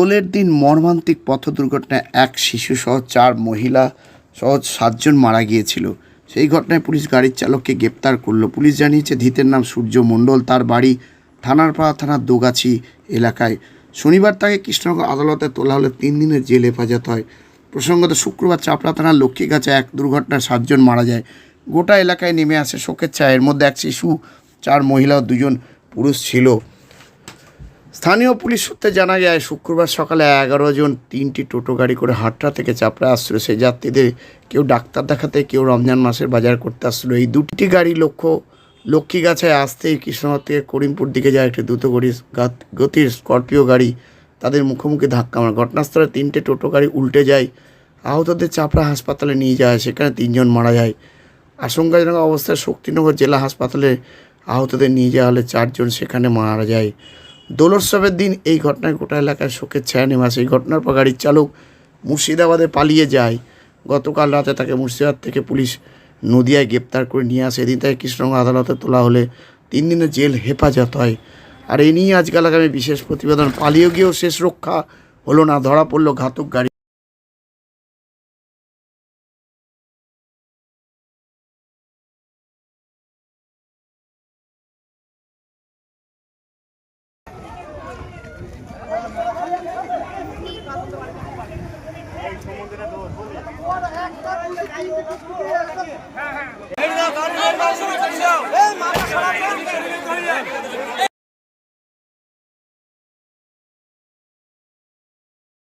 দোলের দিন মর্মান্তিক পথ দুর্ঘটনায় এক শিশু সহ চার মহিলা সহ সাতজন মারা গিয়েছিল। সেই ঘটনায় পুলিশ গাড়ির চালককে গ্রেপ্তার করল। পুলিশ জানিয়েছে, ধৃতের নাম সূর্য মণ্ডল। তার বাড়ি থানারপাড়া থানার দোগাছি এলাকায়। শনিবার তাকে কৃষ্ণনগর আদালতে তোলা হলে তিন দিনের জেল হেফাজত হয়। প্রসঙ্গত, শুক্রবার চাপড়া থানার লক্ষ্মীগাছা এক দুর্ঘটনায় সাতজন মারা যায়। গোটা এলাকায় নেমে আসে শোকের ছায়া। এর মধ্যে এক শিশু, চার মহিলা ও দুজন পুরুষ ছিল। স্থানীয় পুলিশ সূত্রে জানা যায়, শুক্রবার সকালে এগারো জন তিনটি টোটো গাড়ি করে হাটরা থেকে চাপড়া আসছিল। সেই যাত্রীদের কেউ ডাক্তার দেখাতে, কেউ রমজান মাসের বাজার করতে আসছিল। এই দুটি গাড়ি লক্ষ্য, লক্ষ্মীগাছায় আসতেই কৃষ্ণনগর থেকে করিমপুর দিকে যায় একটি দ্রুত গড়ি গতির স্করপিও গাড়ি। তাদের মুখোমুখি ধাক্কা মারে। ঘটনাস্থলে তিনটে টোটো গাড়ি উল্টে যায়। আহতদের চাপড়া হাসপাতালে নিয়ে যায়। সেখানে তিনজন মারা যায়। আশঙ্কাজনক অবস্থায় শক্তিনগর জেলা হাসপাতালে আহতদের নিয়ে যাওয়া হলে চারজন সেখানে মারা যায়। দোলোৎসবের দিন এই ঘটনায় গোটা এলাকায় শোকের ছায়া নেমে আসে এই ঘটনার পর গাড়ির চালক মুর্শিদাবাদে পালিয়ে যায়। গতকাল রাতে তাকে মুর্শিদাবাদ থেকে পুলিশ নদিয়ায় গ্রেপ্তার করে নিয়ে আসে। এদিন তাকে কৃষ্ণনগর আদালতে তোলা হলে তিন দিনে জেল হেফাজত হয়। আর এ নিয়ে আজকাল আগামী বিশেষ প্রতিবেদন। পালিয়ে গিয়েও শেষ রক্ষা হলো না। ধরা পড়ল ঘাতক গাড়ি। হ্যাঁ